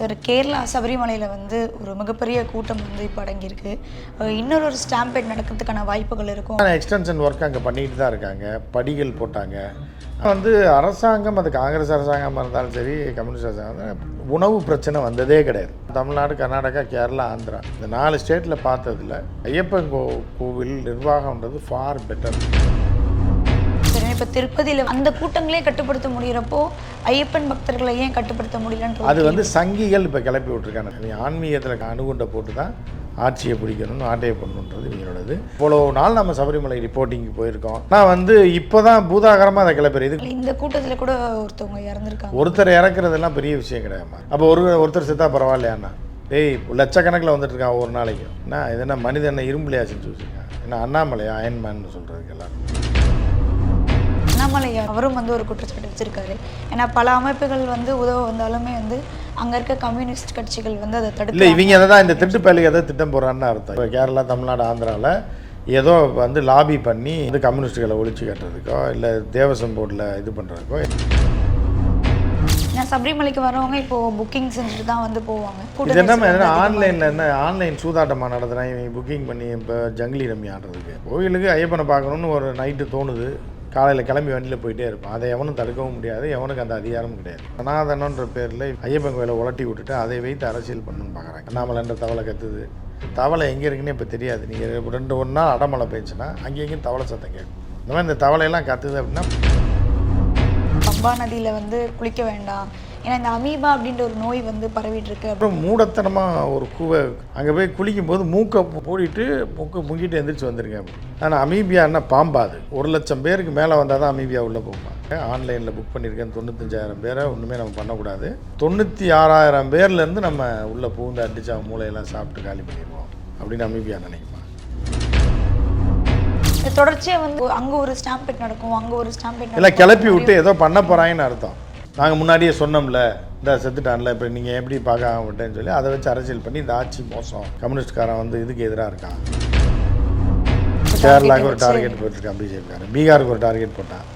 Sir Kerala சபரிமலையில் வந்து ஒரு மிகப்பெரிய கூட்டம் வந்து இப்போ அடங்கியிருக்கு. இன்னொரு ஒரு ஸ்டாம்பேட் நடக்கிறதுக்கான வாய்ப்புகள் இருக்கும். எக்ஸ்டென்ஷன் ஒர்க் அங்கே பண்ணிட்டு தான் இருக்காங்க. படிகள் போட்டாங்க. வந்து அரசாங்கம் அது காங்கிரஸ் அரசாங்கமாக இருந்தாலும் சரி கம்யூனிஸ்ட் அரசாங்கம் உணவு பிரச்சனை வந்ததே கிடையாது. தமிழ்நாடு கர்நாடகா கேரளா ஆந்திரா. இந்த நாலு ஸ்டேட்டில் பார்த்ததில் ஐயப்பன் கோ கோவில் நிர்வாகம்ன்றது ஃபார் பெட்டர் சரி இப்போ திருப்பதியில் அந்த கூட்டங்களே கட்டுப்படுத்த முடிகிறப்போ ஐயப்பன் பக்தர்களை ஏன் கட்டுப்படுத்த முடியலன்ற அது வந்து சங்கிகள் இப்போ கிளப்பி விட்ருக்காங்க நீ ஆன்மீகத்தில் அணுகுண்டை போட்டு தான் ஆட்சியை பிடிக்கணும்னு ஆட்டையை பண்ணணுன்றது இவங்களோடது. இவ்வளோ நாள் நம்ம சபரிமலை ரிப்போர்ட்டிங்க்கு போயிருக்கோம். நான் வந்து இப்போ தான் பூதாகரமாக அதை கிளப்புறேன். இது இந்த கூட்டத்தில் கூட ஒருத்தவங்க இறந்துருக்காங்க. ஒருத்தர் இறக்குறதெல்லாம் பெரிய விஷயம் கிடையாதுமா அப்போ ஒரு ஒருத்தர் செத்தா பரவாயில்லையாண்ணா? டேய் லட்சக்கணக்கில் வந்துட்டு இருக்கான் ஒரு நாளைக்கு. என்ன இது என்ன மனிதனை இரும்புலையா செஞ்சு வச்சுருக்கான்? என்ன அண்ணாமலையா? அயன்மேன் சொல்கிறதுக்கு எல்லாரும். அண்ணாமலை அவரும் வந்து ஒரு குற்றச்சாட்டு வச்சிருக்காரு. ஏன்னா பல அமைப்புகள் வந்து உதவ வந்தாலுமே வந்து அங்கே இருக்க கம்யூனிஸ்ட் கட்சிகள் வந்து அதை இல்லை தடுத்து இவங்க எதை தான் இந்த திட்டு பேலுக்கு எதை திட்டம் போடுறான்னு அர்த்தம். இப்போ கேரளா தமிழ்நாடு ஆந்திராவில் ஏதோ வந்து லாபி பண்ணி இந்த கம்யூனிஸ்ட்டுகளை ஒழிச்சு கட்டுறதுக்கோ இல்லை தேவசம் போர்டில் இது பண்ணுறதுக்கோ ஏன்னா சபரிமலைக்கு வரவங்க இப்போ புக்கிங் செஞ்சுட்டு தான் வந்து போவாங்க. இது என்ன வந்து ஆன்லைனில் என்ன ஆன்லைன் சூதாட்டமாக நடத்துகிறான் இவங்க புக்கிங் பண்ணி இப்போ ஜங்கிலி ரம்மி ஆடுறதுக்கு. கோயிலுக்கு ஐயப்பனை பார்க்கணுன்னு ஒரு நைட்டு தோணுது. காலையில் கிளம்பி வண்டியில் போயிட்டே இருப்பான் அதை எவனும் தடுக்கவும் முடியாது எவனுக்கு அந்த அதிகாரமும் கிடையாது. அனாதனன்ற பேரில் ஐயப்பன் கோயிலை உலட்டி விட்டுட்டு அதை வைத்து அரசியல் பண்ணணும்னு பார்க்குறாங்க அண்ணாமலைன்ற தவளை கத்துது. தவளை எங்கே இருக்குன்னு இப்போ தெரியாது. நீங்கள் ரெண்டு ஒன்றா நாள் அடமலை பெஞ்சுன்னா அங்கேயும் தவளை சத்தம் கேட்கும். இந்த மாதிரி இந்த தவளையெல்லாம் கத்துது அப்படின்னா பம்பா நதியில் வந்து குளிக்க வேண்டாம். ஏன்னா இந்த அமீபா அப்படின்ற ஒரு நோய் வந்து பரவிட்டு இருக்கு அப்புறம் மூடத்தனமாக ஒரு கூவை அங்கே போய் குளிக்கும்போது மூக்கை மூடிட்டு மூக்கை முங்கிட்டு எந்திரிச்சு வந்திருக்கேன். ஆனால் அமீபியான்னா பாம்பாது ஒரு லட்சம் பேருக்கு மேலே வந்தால் தான் அமீபியா உள்ளே போகுமா ஆன்லைனில் புக் பண்ணியிருக்கேன். தொண்ணூத்தஞ்சாயிரம் பேரை ஒன்றுமே நம்ம பண்ணக்கூடாது. தொண்ணூற்றி ஆறாயிரம் பேர்லேருந்து நம்ம உள்ளே பூந்து அடிச்சு அவன் மூளையெல்லாம் சாப்பிட்டு காலி பண்ணிடுவோம் அப்படின்னு அமீபியா நினைக்குமா? இது தொடர்ச்சியா வந்து அங்க ஒரு ஸ்டாம்பேட் நடக்கும் அங்க ஒரு ஸ்டாம்பேட் இல்லை கிளப்பி விட்டு ஏதோ பண்ண போகிறாங்கன்னு அர்த்தம். நாங்கள் முன்னாடியே சொன்னோம்ல இந்த செத்துட்டான்ல இப்போ நீங்கள் எப்படி பார்க்க விட்டேன்னு சொல்லி அதை வச்சு அரசியல் பண்ணி இந்த ஆட்சி மோசம். கம்யூனிஸ்ட்காரன் வந்து இதுக்கு எதிராக இருக்கான். கேரளாவுக்கு ஒரு டார்கெட் போட்டிருக்கான் பிஜேபிக்காரன். பீகாருக்கு ஒரு டார்கெட் போட்டான்.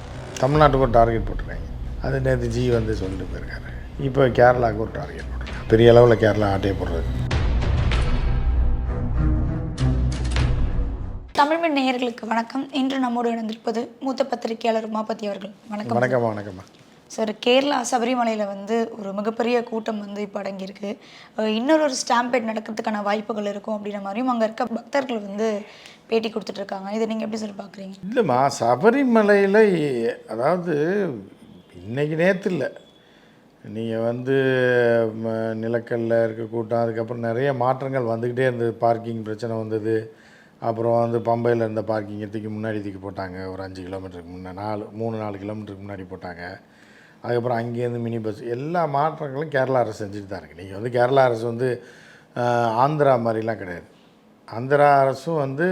தமிழ்நாட்டுக்கு ஒரு டார்கெட் போட்டிருக்காங்க. அது நேற்று ஜி வந்து சொல்லிட்டு போயிருக்காரு. இப்போ கேரளாவுக்கு ஒரு டார்கெட் போட்டிருக்காங்க பெரிய அளவில் கேரளா ஆட்டையை போடுறது. தமிழ்மண் நேயர்களுக்கு வணக்கம். இன்று நம்மோடு இணைந்திருப்பது மூத்த பத்திரிகையாளர் உமாபதி அவர்கள். வணக்கம். வணக்கம்மா வணக்கம்மா. சார் கேரளா சபரிமலையில் வந்து ஒரு மிகப்பெரிய கூட்டம் வந்து இப்போ அடங்கியிருக்கு. இன்னொரு ஒரு ஸ்டாம்பேட் நடக்கிறதுக்கான வாய்ப்புகள் இருக்கும் அப்படின்ற மாதிரியும் அங்கே இருக்க பக்தர்கள் வந்து பேட்டி கொடுத்துட்ருக்காங்க இதை நீங்கள் எப்படி சார் பார்க்குறீங்க இல்லைம்மா சபரிமலையில் அதாவது இன்னைக்கு நேற்று இல்லை. நீங்கள் வந்து நிலக்கல்ல இருக்க கூட்டம் அதுக்கப்புறம் நிறைய மாற்றங்கள் வந்துக்கிட்டே இருந்தது. பார்க்கிங் பிரச்சனை வந்தது. அப்புறம் வந்து பம்பையில் இருந்த பார்க்கிங் தூக்கி முன்னாடி தூக்கி போட்டாங்க. ஒரு அஞ்சு கிலோமீட்டருக்கு முன்னே நாலு மூணு நாலு கிலோமீட்டருக்கு முன்னாடி போட்டாங்க. அதுக்கப்புறம் அங்கேருந்து மினி பஸ் எல்லா மாற்றங்களும் கேரளா அரசு செஞ்சுட்டு தான் இருக்குது நீங்கள் வந்து கேரளா அரசு வந்து ஆந்திரா மாதிரிலாம் கிடையாது. ஆந்திரா அரசும் வந்து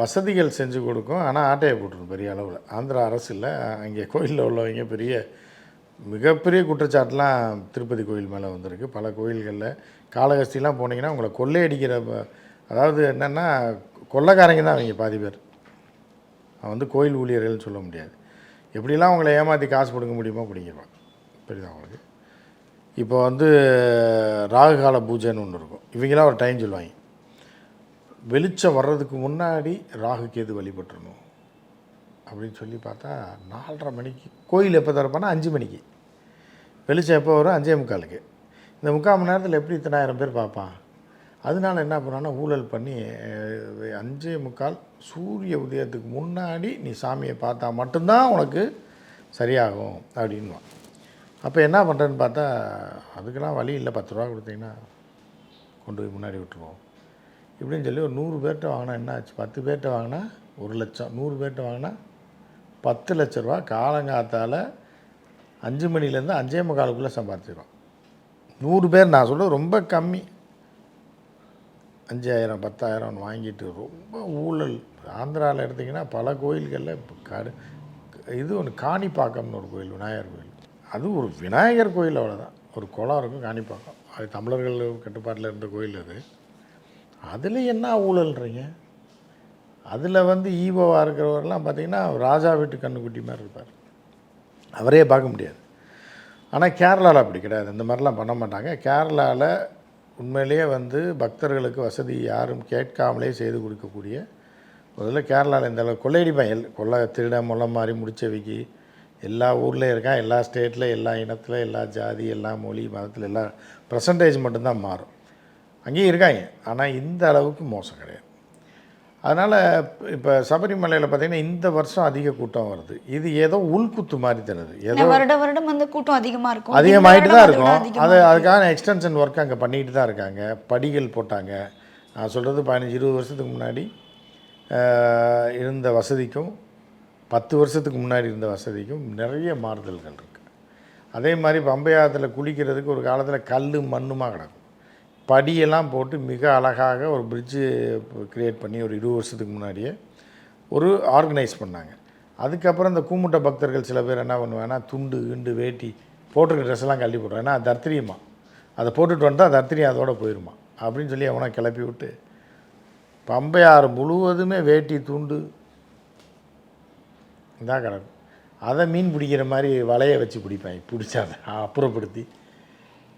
வசதிகள் செஞ்சு கொடுக்கும் ஆனால் ஆட்டையை போட்டுரும் பெரிய அளவில். ஆந்திரா அரசு இல்லை அங்கே கோயிலில் உள்ளவங்க பெரிய மிகப்பெரிய குற்றச்சாட்டுலாம் திருப்பதி கோயில் மேலே வந்திருக்கு. பல கோயில்களில் காளகஸ்திலாம் போனீங்கன்னா உங்களை கொள்ளையடிக்கிற அதாவது என்னென்னா கொள்ளைக்காரங்க தான் அவங்க பாதி பேர். அவன் வந்து கோயில் ஊழியர்கள்னு சொல்ல முடியாது. எப்படிலாம் அவங்கள ஏமாற்றி காசு கொடுக்க முடியுமோ பிடிங்கிருவான் புரியுதா அவங்களுக்கு இப்போ வந்து ராகுகால பூஜைன்னு ஒன்று இருக்கும். இவங்களாம் ஒரு டைம் சொல்லுவாங்க. வெளிச்சம் வர்றதுக்கு முன்னாடி ராகு கேது வழிபட்டுருணும் அப்படின்னு சொல்லி பார்த்தா நாலரை மணிக்கு கோயில் எப்போ திறப்பானா அஞ்சு மணிக்கு. வெளிச்சம் எப்போ வரும்? அஞ்சே முக்காலுக்கு. இந்த முக்கால் மணி நேரத்தில் எப்படி இத்தனாயிரம் பேர் பார்ப்பான்? அதனால என்ன பண்ணான்னா ஊழல் பண்ணி அஞ்சே முக்கால் சூரிய உதயத்துக்கு முன்னாடி நீ சாமியை பார்த்தா மட்டும்தான் உனக்கு சரியாகும் அப்படின்வான் அப்போ என்ன பண்ணுறேன்னு பார்த்தா அதுக்கெல்லாம் வழி இல்லை. பத்து ரூபா கொடுத்தீங்கன்னா கொண்டு போய் முன்னாடி விட்டுருவோம். இப்படின்னு சொல்லி ஒரு நூறு பேர்கிட்ட வாங்கினா என்ன ஆச்சு? பத்து பேர்கிட்ட வாங்கினா ஒரு லட்சம். நூறு பேர்கிட்ட வாங்கினா பத்து லட்ச ரூபா. காலங்காத்தால் அஞ்சு மணிலேருந்து அஞ்சே முக்காலுக்குள்ளே சம்பாதிச்சிடும். நூறு பேர் நான் சொல்ல ரொம்ப கம்மி. அஞ்சாயிரம் பத்தாயிரம் வாங்கிட்டு ரொம்ப ஊழல். ஆந்திராவில் எடுத்திங்கன்னா பல கோயில்களில் இப்போ கடு இது ஒன்று காணிப்பாக்கம்னு ஒரு கோயில் விநாயகர் கோயில். அது ஒரு விநாயகர் கோயில் அவ்வளோதான் ஒரு குளம் இருக்கும் காணிப்பாக்கம். அது தமிழர்கள் கட்டுப்பாட்டில் இருந்த கோயில் அது. அதில் என்ன ஊழல்ன்றீங்க அதில் வந்து ஈவோவாக இருக்கிறவரெல்லாம் பார்த்தீங்கன்னா ராஜா வீட்டு கண்ணுக்குட்டி மாதிரி இருப்பார். அவரே பார்க்க முடியாது. ஆனால் கேரளாவில் அப்படி கிடையாது. இந்த மாதிரிலாம் பண்ண மாட்டாங்க. கேரளாவில் உண்மையிலேயே வந்து பக்தர்களுக்கு வசதி யாரும் கேட்காமலே செய்து கொடுக்கக்கூடிய முதல்ல கேரளாவில் இந்த அளவு கொள்ளையடிப்பான் எல் கொள்ளை திருட முல்லை மாதிரி முடிச்சவைக்கு எல்லா ஊர்லேயும் இருக்கான் எல்லா ஸ்டேட்டில் எல்லா இனத்தில் எல்லா ஜாதி எல்லா மொழி மதத்தில் எல்லா பர்சன்டேஜ் மட்டும்தான் மாறும். அங்கேயும் இருக்காங்க. ஆனால் இந்த அளவுக்கு மோசம் கிடையாது. அதனால் இப்போ சபரிமலையில் பார்த்திங்கன்னா இந்த வருஷம் அதிக கூட்டம் வருது. இது ஏதோ உள்குத்து மாதிரி தருது ஏதோ வருட வருடம் வந்து கூட்டம் அதிகமா இருக்கும். அதிகமாகிட்டு தான் இருக்கும். அது அதுக்கான எக்ஸ்டென்ஷன் ஒர்க் அங்கே பண்ணிட்டு தான் இருக்காங்க. படிகள் போட்டாங்க. நான் சொல்கிறது பதினஞ்சு இருபது வருஷத்துக்கு முன்னாடி இருந்த வசதிக்கும் பத்து வருஷத்துக்கு முன்னாடி இருந்த வசதிக்கும் நிறைய மாறுதல்கள் இருக்குது அதே மாதிரி பம்பையாத்தில் குளிக்கிறதுக்கு ஒரு காலத்தில் கல் மண்ணுமா கிடக்கும். படியெல்லாம் போட்டு மிக அழகாக ஒரு பிரிட்ஜு கிரியேட் பண்ணி ஒரு இருபது வருஷத்துக்கு முன்னாடியே ஒரு ஆர்கனைஸ் பண்ணாங்க. அதுக்கப்புறம் இந்த கூமுட்ட பக்தர்கள் சில பேர் என்ன பண்ணுவாங்கன்னா துண்டு கிண்டு வேட்டி போட்டிருக்க ட்ரெஸ்லாம் எல்லாம் கழட்டி போடுறாங்க ஏன்னா அது தர்த்திரியமா அதை போட்டுட்டு வந்தால் தர்த்திரியம் அதோட போயிருமா? அப்படின்னு சொல்லி அவனை கிளப்பி விட்டு பம்பையாறு முழுவதுமே வேட்டி துண்டு இதான் கிடக்கும். அதை மீன் பிடிக்கிற மாதிரி வலையை வச்சு பிடிப்பேன் பிடிச்சாத அதை அப்புறப்படுத்தி.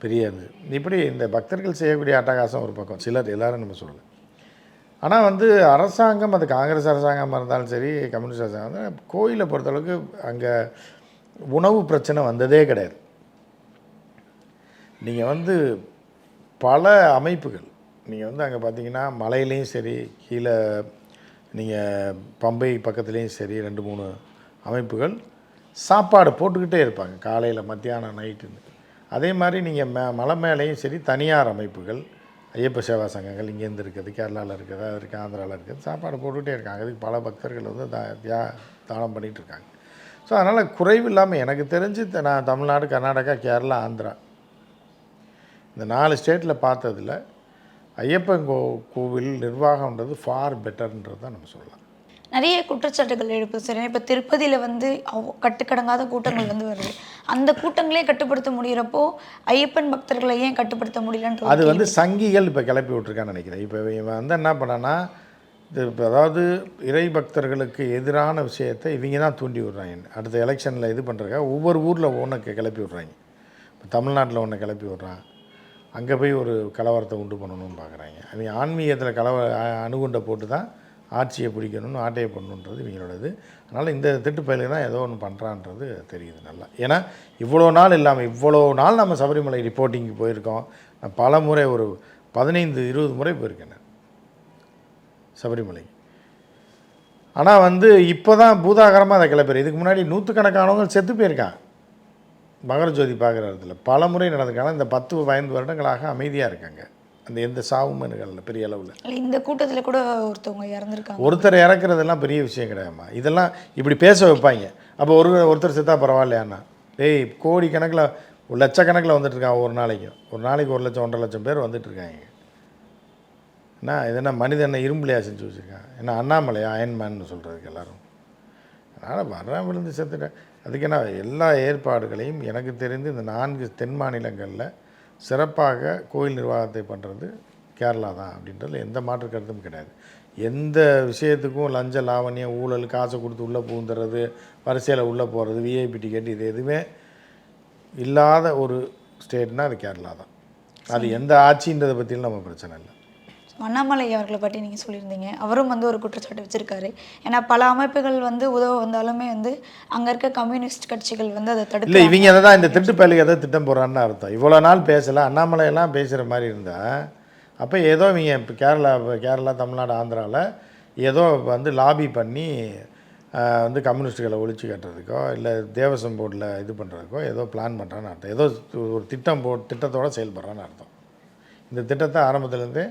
பெரிய இது இப்படி இந்த பக்தர்கள் செய்யக்கூடிய அட்டகாசம் ஒரு பக்கம். சிலர் எல்லாரும் நம்ம சொல்லலை. ஆனால் வந்து அரசாங்கம் அது காங்கிரஸ் அரசாங்கமாக இருந்தாலும் சரி கம்யூனிஸ்ட் அரசாங்கம் இருந்தாலும் கோயிலை பொறுத்தளவுக்கு அங்கே உணவு பிரச்சனை வந்ததே கிடையாது. நீங்கள் வந்து பல அமைப்புகள் நீங்கள் வந்து அங்கே பார்த்தீங்கன்னா மலையிலையும் சரி கீழே நீங்கள் பம்பை பக்கத்துலேயும் சரி ரெண்டு மூணு அமைப்புகள் சாப்பாடு போட்டுக்கிட்டே இருப்பாங்க. காலையில் மத்தியானம் நைட்டுன்னு. அதே மாதிரி நீங்கள் மே மலை மேலேயும் சரி தனியார் அமைப்புகள் ஐயப்ப சேவா சங்கங்கள் இங்கேருந்து இருக்குது கேரளாவில் இருக்குது அது இருக்குது ஆந்திராவில் இருக்குது சாப்பாடு போட்டுக்கிட்டே இருக்காங்க. அதுக்கு பல பக்தர்கள் வந்து தா தியா தானம் பண்ணிகிட்ருக்காங்க ஸோ அதனால் குறைவு இல்லாமல் எனக்கு தெரிஞ்சு நான் தமிழ்நாடு கர்நாடகா கேரளா ஆந்திரா. இந்த நாலு ஸ்டேட்டில் பார்த்ததுல ஐயப்பன் கோ கோவில் நிர்வாகம்ன்றது ஃபார் பெட்டர்ன்றது தான் நம்ம சொல்லலாம். நிறைய குற்றச்சாட்டுகள் எழுப்பு சரி. இப்போ திருப்பதியில் வந்து அவ்- கட்டுக்கடங்காத கூட்டங்கள் வந்து வருது. அந்த கூட்டங்களே கட்டுப்படுத்த முடிகிறப்போ ஐயப்பன் பக்தர்களை ஏன் கட்டுப்படுத்த முடியலன்ற அது வந்து சங்கிகள் இப்போ கிளப்பி விட்ருக்கான்னு நினைக்கிறேன். இப்போ இவன் வந்து என்ன பண்ணான்னா இது இப்போ அதாவது இறை பக்தர்களுக்கு எதிரான விஷயத்தை இவங்க தான் தூண்டி விடுறாங்க. அடுத்த எலெக்ஷனில் இது பண்ணுறக்க ஒவ்வொரு ஊரில் ஒன்று கிளப்பி விட்றாங்க. இப்போ தமிழ்நாட்டில் ஒன்று கிளப்பி விட்றான். அங்கே போய் ஒரு கலவரத்தை உண்டு பண்ணணும்னு பார்க்குறாங்க அவங்க ஆன்மீகத்தில் கலவ அணுகுண்டை போட்டு தான் ஆட்சியை பிடிக்கணும்னு ஆட்டையை பண்ணணுன்றது இவங்களோடது. அதனால் இந்த திட்டுப்பயிலுக்கு தான் ஏதோ ஒன்று பண்ணுறான்றது தெரியுது நல்லா. ஏன்னா இவ்வளோ நாள் இல்லாமல் இவ்வளோ நாள் நம்ம சபரிமலை ரிப்போர்ட்டிங்க்கு போயிருக்கோம். நான் பல முறை ஒரு பதினைந்து இருபது முறை போயிருக்கேன் நான் சபரிமலை ஆனால் வந்து இப்போ தான் பூதாகரமாக அதை கிளப்புற இதுக்கு முன்னாடி நூற்றுக்கணக்கானவங்க செத்து போயிருக்கான் மகர ஜோதி பார்க்குற இடத்துல. பல முறை நடந்துக்கான இந்த பத்து பதினைந்து வருடங்களாக அமைதியாக இருக்காங்க. அந்த எந்த சாவும் நிகழல பெரிய அளவில். இல்ல, இந்த கூட்டத்துல கூட ஒருத்தவங்க இறந்துருக்காங்க. ஒருத்தர் இறக்குறதெல்லாம் பெரிய விஷயம் கிடையாதும்மா. இதெல்லாம் இப்படி பேச வைப்பாங்க. அப்போ ஒரு ஒருத்தர் செத்தா பரவாயில்லையாண்ணா? டேய் கோடி கணக்கில் ஒரு லட்சக்கணக்கில் வந்துட்டு இருக்கான் ஒரு நாளைக்கு. ஒரு நாளைக்கு ஒரு லட்சம் ஒன்றரை லட்சம் பேர் வந்துட்டு இருக்காங்க. என்ன இது என்ன மனிதனை இரும்புலையா செஞ்சு வச்சுருக்கான்? என்ன அண்ணாமலையா அயன்மேன்னு சொல்கிறதுக்கு எல்லாரும். அதனால் வர்றேன் விழுந்து செத்துட்டேன் அதுக்கு என்ன எல்லா ஏற்பாடுகளையும் எனக்கு தெரிந்து இந்த நான்கு தென் மாநிலங்களில் சிறப்பாக கோயில் நிர்வாகத்தை பண்ணுறது கேரளா தான் அப்படின்றதுல எந்த மாற்று கருத்தும் கிடையாது. எந்த விஷயத்துக்கும் லஞ்ச லாவண்யம் ஊழல் காசை கொடுத்து உள்ளே பூந்துறது வரிசையில் உள்ளே போகிறது விஐபி டிக்கெட் இது எதுவுமே இல்லாத ஒரு ஸ்டேட்னா அது கேரளா தான். அது எந்த ஆட்சின்றதை பற்றியும் நம்ம பிரச்சனை இல்லை. அண்ணாமலை அவர்களை பற்றி நீங்கள் சொல்லியிருந்தீங்க. அவரும் வந்து ஒரு குற்றச்சாட்டு வச்சுருக்காரு. ஏன்னா பல அமைப்புகள் வந்து உதவ வந்தாலுமே வந்து அங்கே இருக்க கம்யூனிஸ்ட் கட்சிகள் வந்து அதை இல்லை இவங்க அதை தான் இந்த திட்டு பயலுக்கு எதாவது திட்டம் போடுறான்னு அர்த்தம். இவ்வளோ நாள் பேசலை அண்ணாமலையெல்லாம் பேசுகிற மாதிரி இருந்தால் அப்போ ஏதோ இவங்க இப்போ கேரளா கேரளா தமிழ்நாடு ஆந்திராவில் ஏதோ வந்து லாபி பண்ணி வந்து கம்யூனிஸ்ட்டுகளை ஒழிச்சு கட்டுறதுக்கோ இல்லை தேவசம் போர்டில் இது பண்ணுறதுக்கோ ஏதோ பிளான் பண்ணுறான்னு அர்த்தம். ஏதோ ஒரு திட்டம் போ திட்டத்தோட செயல்படுறான்னு அர்த்தம். இந்த திட்டத்தை ஆரம்பத்துலேருந்தே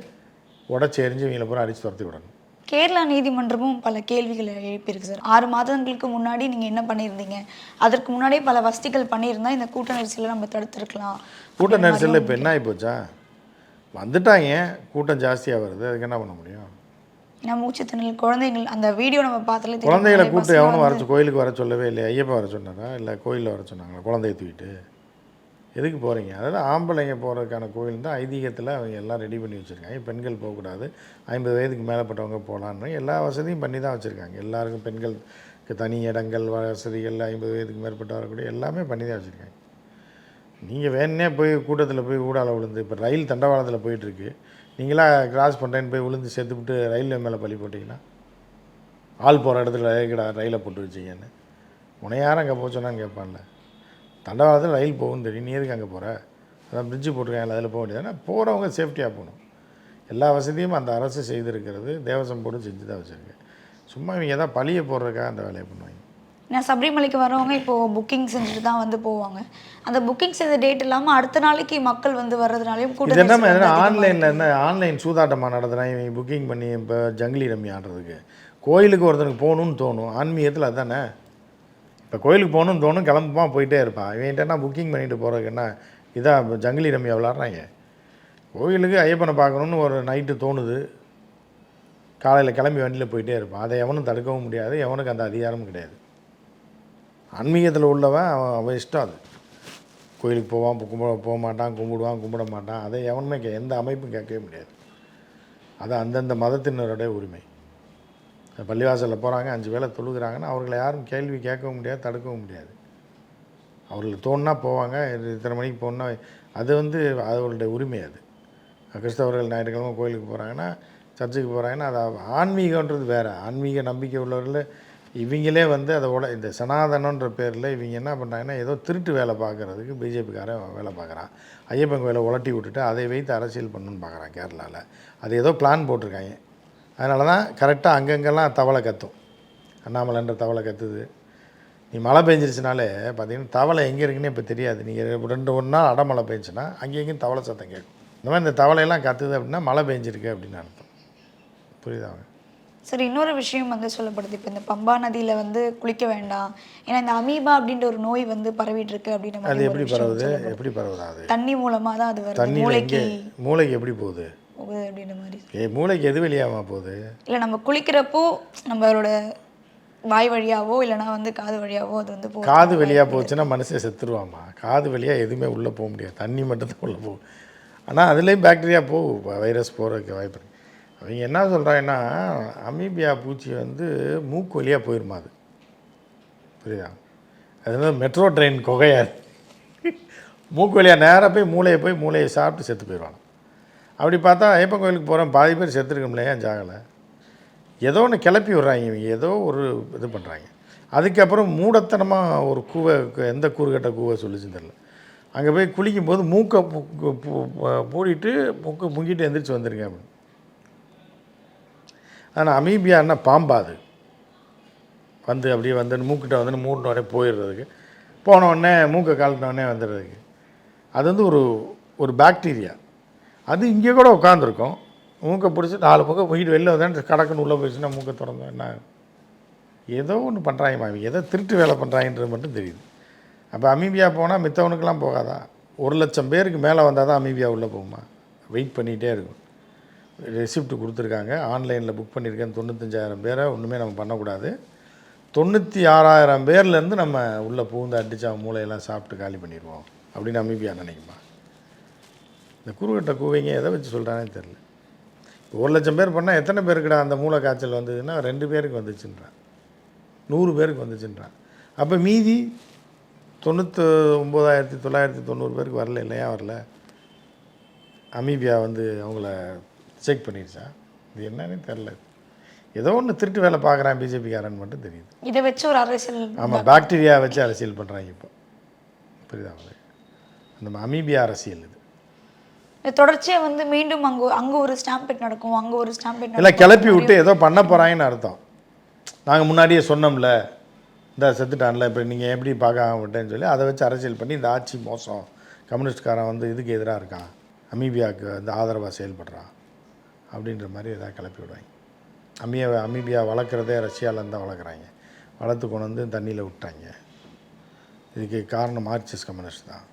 உடச்சி எரிஞ்சு இவங்களை பூரா அடித்து துரத்தி விடணும். கேரளா நீதிமன்றமும் பல கேள்விகளை எழுப்பியிருக்கு சார். ஆறு மாதங்களுக்கு முன்னாடி நீங்கள் என்ன பண்ணியிருந்தீங்க? அதற்கு முன்னாடியே பல வசதிகள் பண்ணியிருந்தா இந்த கூட்ட நெரிசலை நம்ம தடுத்திருக்கலாம். கூட்ட நெரிசலில் இப்போ என்ன ஆகி போச்சா? வந்துட்டாங்க. கூட்டம் ஜாஸ்தியாக வருது. அதுக்கு என்ன பண்ண முடியும்? ஏன்னா மூச்சு திணறல் குழந்தைகள் அந்த வீடியோ நம்ம பார்த்தாலே. குழந்தைகளை கூப்பிட்டு எவனும் வர கோயிலுக்கு வர சொல்லவே இல்லை ஐயப்பா வர சொன்னாரா? இல்லை கோயிலில் வர சொன்னாங்களா? குழந்தைய தூக்கிட்டு? எதுக்கு போகிறீங்க அதாவது ஆம்பளைங்க போகிறதுக்கான கோயில் தான் ஐதீகத்தில் அவங்க எல்லாம் ரெடி பண்ணி வச்சுருக்காங்க. பெண்கள் போகக்கூடாது? ஐம்பது வயதுக்கு மேலேப்பட்டவங்க போகலான்னு எல்லா வசதியும் பண்ணி தான் வச்சுருக்காங்க. எல்லாருக்கும் பெண்களுக்கு தனி இடங்கள் வசதிகள் ஐம்பது வயதுக்கு மேற்பட்ட வரக்கூடிய எல்லாமே பண்ணி தான் வச்சுருக்காங்க. நீங்கள் வேணே போய் கூட்டத்தில் போய் ஊடால விழுந்து இப்போ ரயில் தண்டவாளத்தில் போயிட்டுருக்கு. நீங்களா கிராஸ் பண்ணுறேன்னு போய் விழுந்து சேர்த்துவிட்டு ரயில்வே மேலே பழி போட்டிங்கன்னா ஆள் போகிற இடத்துல ரயில் ரயிலை போட்டு வச்சிங்கன்னு. உன்னை யாரும் அங்கே போக கேட்பான்ல. தண்டவாளத்தில் ரயில் போகும்னு தெரியும். நீ எதுக்கு அங்கே போகிற அதான் பிரிட்ஜு போட்டிருக்காங்க அதில் போக வேண்டியதுனா போகிறவங்க சேஃப்டியாக போகணும். எல்லா வசதியும் அந்த அரசு செய்திருக்கிறது தேவசம் போர்டும் செஞ்சு தான் வச்சுருக்கு. சும்மா இவங்க தான் பழிய போடுறதுக்காக அந்த வேலையை பண்ணுவாங்க. ஏன்னா சபரிமலைக்கு வரவங்க இப்போ புக்கிங் செஞ்சுட்டு தான் வந்து போவாங்க. அந்த புக்கிங் செய்த டேட் இல்லாமல் அடுத்த நாளைக்கு மக்கள் வந்து வர்றதுனாலையும் இது கூட்டம் என்ன ஆன்லைனில் என்ன ஆன்லைன் சூதாட்டமாக நடத்துகிறான் இவங்க புக்கிங் பண்ணி இப்போ ஜங்கிலி ரம்மி ஆடுறதுக்கு கோயிலுக்கு ஒருத்தனுக்கு போகணுன்னு தோணும். ஆன்மீகத்தில் அதுதானே இப்போ கோயிலுக்கு போகணுன்னு தோணும் கிளம்புமா போயிட்டே இருப்பான் இவன்கிட்ட என்ன புக்கிங் பண்ணிட்டு போகிறதுக்கு என்ன? இதான் இப்போ ஜங்கிலி ரம்யா விளாட்றாங்க. கோயிலுக்கு ஐயப்பனை பார்க்கணுன்னு ஒரு நைட்டு தோணுது. காலையில் கிளம்பி வண்டியில் போயிட்டே இருப்பான். அதை எவனும் தடுக்கவும் முடியாது. எவனுக்கு அந்த அதிகாரமும் கிடையாது. ஆன்மீகத்தில் உள்ளவன் அவன் அவன் இஷ்டம் அது. கோயிலுக்கு போவான் கும்பிட போக மாட்டான் கும்பிடுவான் கும்பிட மாட்டான். அதை எவனுமே கே எந்த அமைப்பும் கேட்கவே முடியாது. அது அந்தந்த மதத்தினருடைய உரிமை. பள்ளிவாசலில் போகிறாங்க அஞ்சு வேளை தொழுகிறாங்கன்னா அவர்களை யாரும் கேள்வி கேட்கவும் முடியாது தடுக்கவும் முடியாது. அவர்களுக்கு தோணுனா போவாங்க இத்தனை மணிக்கு போகணுன்னா அது வந்து அவர்களுடைய உரிமை அது. கிறிஸ்தவர்கள் ஞாயிற்றுக்கிழமை கோயிலுக்கு போகிறாங்கன்னா சர்ச்சுக்கு போகிறாங்கன்னா அது ஆன்மீகன்றது வேறு. ஆன்மீக நம்பிக்கை உள்ளவர்கள் இவங்களே வந்து அதை உட இந்த சனாதனன்ற பேரில் இவங்க என்ன பண்ணுறாங்கன்னா ஏதோ திருட்டு வேலை பார்க்குறதுக்கு பிஜேபிக்காரன் வேலை பார்க்குறான். ஐயப்பன் கோயிலை உலட்டி விட்டுட்டு அதை வைத்து அரசியல் பண்ணணும்னு பார்க்குறான் கேரளாவில் அது ஏதோ பிளான் போட்டிருக்காங்க. அதனால தான் கரெக்டாக அங்கங்கெல்லாம் தவளை கத்தும். அண்ணாமலைன்ற தவளை கத்துது. நீ மழை பெஞ்சிருச்சுனாலே பார்த்தீங்கன்னா தவளை எங்கே இருக்குன்னே இப்போ தெரியாது. நீங்கள் ரெண்டு ஒரு நாள் அடமழை பெஞ்சுன்னா அங்கே எங்கேயும் தவளை சத்தம் கேட்கும். இந்த மாதிரி இந்த தவளையெல்லாம் கத்துது அப்படின்னா மழை பெஞ்சிருக்கு அப்படின்னு அர்த்தம். புரியுதா? சரி இன்னொரு விஷயம் வந்து சொல்லப்படுது. இப்போ இந்த பம்பா நதியில் வந்து குளிக்க வேண்டாம். ஏன்னா இந்த அமீபா அப்படின்ற ஒரு நோய் வந்து பரவிட்டு இருக்கு அப்படின்ற அது எப்படி பரவுது. எப்படி பரவுதா தண்ணி மூலமா தான் அது வருது. தண்ணியில் மூளைக்கு மூளைக்கு எப்படி போகுது? போகுது அப்படின்ற மாதிரி ஏ மூளைக்கு எது வெளியாகமா போகுது? இல்லை நம்ம குளிக்கிறப்போ நம்மளோட வாய் வழியாவோ இல்லைன்னா வந்து காது வழியாவோ அது வந்து போகும் காது வழியாக போச்சுன்னா மனுஷன் செத்துருவாமா? காது வழியாக எதுவுமே உள்ளே போக முடியாது. தண்ணி மட்டும்தான் உள்ளே போகும். ஆனால் அதுலேயும் பாக்டீரியா போகும். வைரஸ் போகிறதுக்கு வாய்ப்பு அவங்க என்ன சொல்கிறாங்கன்னா அமீபியா பூச்சி வந்து மூக்கு வழியாக போயிருமா அது? புரியுதா? அது வந்து மெட்ரோ ட்ரெயின் குகையாது மூக்கு வழியாக நேராக போய் மூளையை போய் மூளையை சாப்பிட்டு செத்து போயிடுவாங்க அப்படி பார்த்தா ஐயப்பன் கோயிலுக்கு போகிறோம் பாதி பேர் செத்துருக்கோம்லையே ஏன் ஜாகலை. ஏதோ ஒன்று கிளப்பி விட்றாங்க இவங்க. ஏதோ ஒரு இது பண்ணுறாங்க அதுக்கப்புறம் மூடத்தனமாக ஒரு கூவை எந்த கூறுகட்ட கூவை சொல்லிச்சுன்னு தெரில அங்கே போய் குளிக்கும் போது மூக்கை பூ- மூடிட்டு மூக்கை முங்கிட்டு எந்திரிச்சு வந்துருங்க அப்படின்னு. ஆனால் அமீபியான்னா பாம்பா அது. வந்து அப்படியே வந்து மூக்கிட்ட வந்து மூடின உடனே போயிடுறதுக்கு. போனவுடனே மூக்கை கழட்டினோடனே வந்துடுறதுக்கு. அது வந்து ஒரு ஒரு பாக்டீரியா அது இங்கே கூட உட்காந்துருக்கும் மூக்கை பிடிச்சி நாலு பக்கம் வீடு வெளில வந்தேன் கடக்குன்னு உள்ளே போயிடுச்சுன்னா மூக்கை திறந்தோம். என்ன? ஏதோ ஒன்று பண்ணுறாங்கம்மா இவங்க ஏதோ திருட்டு வேலை பண்ணுறாங்கன்றது மட்டும் தெரியுது. அப்போ அமீபியா போனால் மித்தவனுக்கெல்லாம் போகாதா? ஒரு லட்சம் பேருக்கு மேலே வந்தால் தான் அமீபியா உள்ளே போகுமா? வெயிட் பண்ணிகிட்டே இருக்கும். ரெசிப்ட் கொடுத்துருக்காங்க. ஆன்லைனில் புக் பண்ணியிருக்கேன். தொண்ணூத்தஞ்சாயிரம் பேரை ஒன்றுமே நம்ம பண்ணக்கூடாது. தொண்ணூற்றி ஆறாயிரம் பேர்லேருந்து நம்ம உள்ளே பூந்து அடித்து அவன் மூளையெல்லாம் சாப்பிட்டு காலி பண்ணிடுவோம் அப்படின்னு அமீபியா நினைக்குமா? இந்த குறுகட்ட கூவைங்க எதை வச்சு சொல்கிறானே தெரில ஒரு லட்சம் பேர் பண்ணால் எத்தனை பேருக்குடா அந்த மூளை காய்ச்சல் வந்ததுன்னா ரெண்டு பேருக்கு வந்துச்சுன்றான். நூறு பேருக்கு வந்துச்சுன்றான். அப்போ மீதி தொண்ணூற்றி ஒம்பதாயிரத்தி தொள்ளாயிரத்தி தொண்ணூறு பேருக்கு வரல இல்லையா? வரல. அமீபியா வந்து அவங்கள செக் பண்ணிடுச்சா? இது என்னன்னு தெரில ஏதோ ஒன்று திருட்டு வேலை பார்க்குறான் பிஜேபிக்காரன் மட்டும் தெரியுது. இதை வச்சு ஒரு அரசியல் ஆமாம் பாக்டீரியா வச்சு அரசியல் பண்ணுறாங்க இப்போ. புரியுதா அந்த அமீபியா அரசியல் இது. இது தொடர்ச்சியா வந்து மீண்டும் அங்க அங்க ஒரு ஸ்டாம்பேட் நடக்கும் அங்க ஒரு ஸ்டாம்பேட் எல்லாம் கிளப்பி விட்டு ஏதோ பண்ண போகிறாங்கன்னு அர்த்தம். நாங்கள் முன்னாடியே சொன்னோம்ல இந்த செத்துட்டான்ல இப்போ நீங்கள் எப்படி பார்க்காம விட்டேன்னு சொல்லி அதை வச்சு அரசியல் பண்ணி இந்த ஆட்சி மோசம். கம்யூனிஸ்ட்காரன் வந்து இதுக்கு எதிராக இருக்கான். அமீபியாவுக்கு வந்து ஆதரவாக செயல்படுறான். அப்படின்ற மாதிரி எதாவது கிளப்பி விடுவாங்க. அமீயா அமீபியா வளர்க்குறதே ரஷ்யாவிலேருந்து தான் வளர்க்குறாங்க. வளர்த்து கொண்டு வந்து தண்ணியில் விட்டாங்க. இதுக்கு காரணம் மார்க்சிஸ்ட் கம்யூனிஸ்ட் தான்.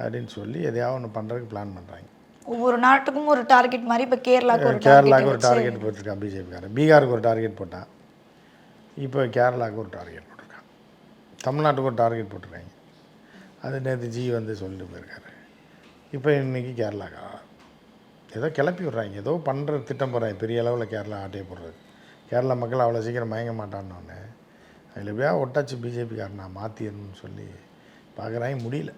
அப்படின்னு சொல்லி எதையாவது ஒன்று பண்ணுறதுக்கு பிளான் பண்ணுறாங்க ஒவ்வொரு நாட்டுக்கும் ஒரு டார்கெட் மாதிரி இப்ப கேரளாக்கு ஒரு கேரளாவுக்கு ஒரு டார்கெட் போட்டிருக்கான் பிஜேபிக்காரன் பீகாருக்கு ஒரு டார்கெட் போட்டான். இப்போ கேரளாவுக்கு ஒரு டார்கெட் போட்டிருக்கான். தமிழ்நாட்டுக்கு ஒரு டார்கெட் போட்டிருக்காங்க. அது நேற்று ஜி வந்து சொல்லிட்டு போயிருக்காரு. இப்போ இன்னைக்கு கேரளாக்கா? ஏதோ கிளப்பி விட்றாங்க. ஏதோ பண்ணுற திட்டம் போடுறாங்க. பெரிய அளவில் கேரளா ஆட்டையை போடுறது. கேரளா மக்கள் அவ்வளோ சீக்கிரம் மயங்க மாட்டான்னொன்னே அதில் எப்படியா ஒட்டாச்சு பிஜேபிக்காரன் நான் மாற்றிடணும்னு சொல்லி பார்க்குறாங்க முடியல.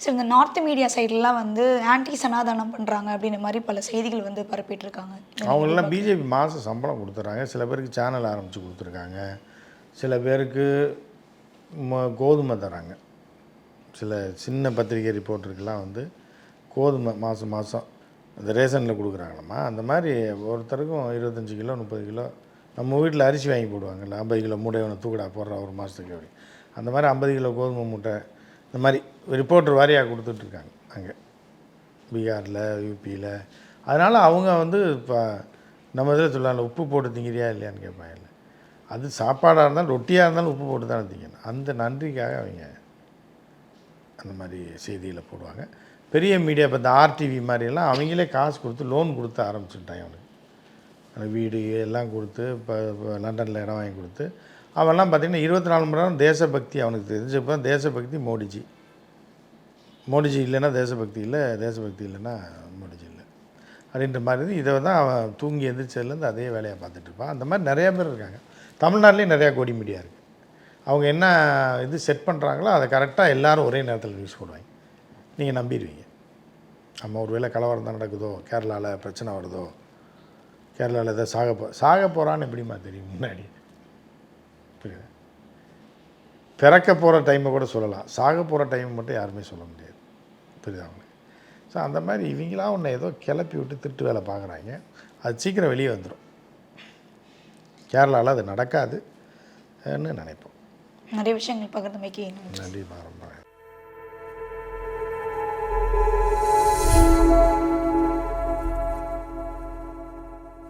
சரி இந்த நார்த் மீடியா சைட்லலாம் வந்து ஆன்டி சனாதானம் பண்ணுறாங்க அப்படின்ற மாதிரி பல செய்திகள் வந்து பரப்பிட்டு இருக்காங்க அவங்களெல்லாம் பிஜேபி மாதம் சம்பளம் கொடுத்துட்றாங்க சில பேருக்கு சேனல் ஆரம்பித்து கொடுத்துருக்காங்க. சில பேருக்கு கோதுமை தராங்க. சில சின்ன பத்திரிகை ரிப்போர்ட்டருக்கெல்லாம் வந்து கோதுமை மாதம் மாதம் இந்த ரேஷனில் கொடுக்குறாங்களாம்மா அந்த மாதிரி ஒருத்தருக்கும் இருபத்தஞ்சி கிலோ முப்பது கிலோ நம்ம வீட்டில் அரிசி வாங்கி போடுவாங்கல்ல ஐம்பது கிலோ மூட்டை ஒன்று தூக்கடா போடுறா ஒரு மாதத்துக்கு அப்படி. அந்த மாதிரி ஐம்பது கிலோ கோதுமை மூட்டை இந்த மாதிரி ரிப்போர்ட்டர் வாரியாக கொடுத்துட்ருக்காங்க அங்கே. பீகாரில் யூபியில் அதனால் அவங்க வந்து இப்போ நம்ம இதில் சொல்லலாம் உப்பு போட்டு திங்கிறியா இல்லையான்னு கேட்பாங்கல்ல அது சாப்பாடாக இருந்தாலும் ரொட்டியாக இருந்தாலும் உப்பு போட்டு தானே திங்கணும். அந்த நன்றிக்காக அவங்க அந்த மாதிரி செய்திகளை போடுவாங்க. பெரிய மீடியா இப்போ இந்த ஆர்டிவி மாதிரியெல்லாம் அவங்களே காசு கொடுத்து லோன் கொடுத்து ஆரம்பிச்சுட்டாங்க அவனுக்கு வீடு எல்லாம் கொடுத்து இப்போ லண்டனில் இடம் வாங்கி கொடுத்து அவெல்லாம் பார்த்திங்கன்னா இருபத்தி நாலு மணி நேரம் தேசபக்தி அவனுக்கு தெரிஞ்சப்போ தேசபக்தி மோடிஜி. மோடிஜி இல்லைன்னா தேசபக்தி இல்லை தேசபக்தி இல்லைன்னா மோடிஜி இல்லை. அப்படின்ற மாதிரி இதை தான் அவன் தூங்கி எந்திரிச்சதுலேருந்து அதே வேலையை பார்த்துட்ருப்பான் அந்த மாதிரி நிறையா பேர் இருக்காங்க. தமிழ்நாட்டிலையும் நிறையா கோடி மீடியா இருக்குது அவங்க என்ன இது செட் பண்ணுறாங்களோ அதை கரெக்டாக எல்லாரும் ஒரே நேரத்தில் நியூஸ் போடுவாங்க. நீங்கள் நம்பிடுவீங்க. நம்ம ஒரு வேளை கலவரம் தான் நடக்குதோ கேரளாவில் பிரச்சனை வருதோ கேரளாவில் ஏதோ சாக போ சாக போகிறான்னு எப்படிம்மா தெரியும் முன்னாடி? புரியுது? பிறக்க போகிற டைமை கூட சொல்லலாம். சாக போகிற டைம் மட்டும் யாருமே சொல்ல முடியாது. புரியுதா அவங்களுக்கு ஸோ அந்த மாதிரி இவங்களாம் ஒன்று ஏதோ கிளப்பி விட்டு திருட்டு வேலை பார்க்குறாங்க. அது சீக்கிரம் வெளியே வந்துடும் கேரளாவில் அது நடக்காதுன்னு நினைப்போம். நிறைய விஷயங்கள் பகிர்ந்தமைக்கு நன்றி. பாரம்பரியம்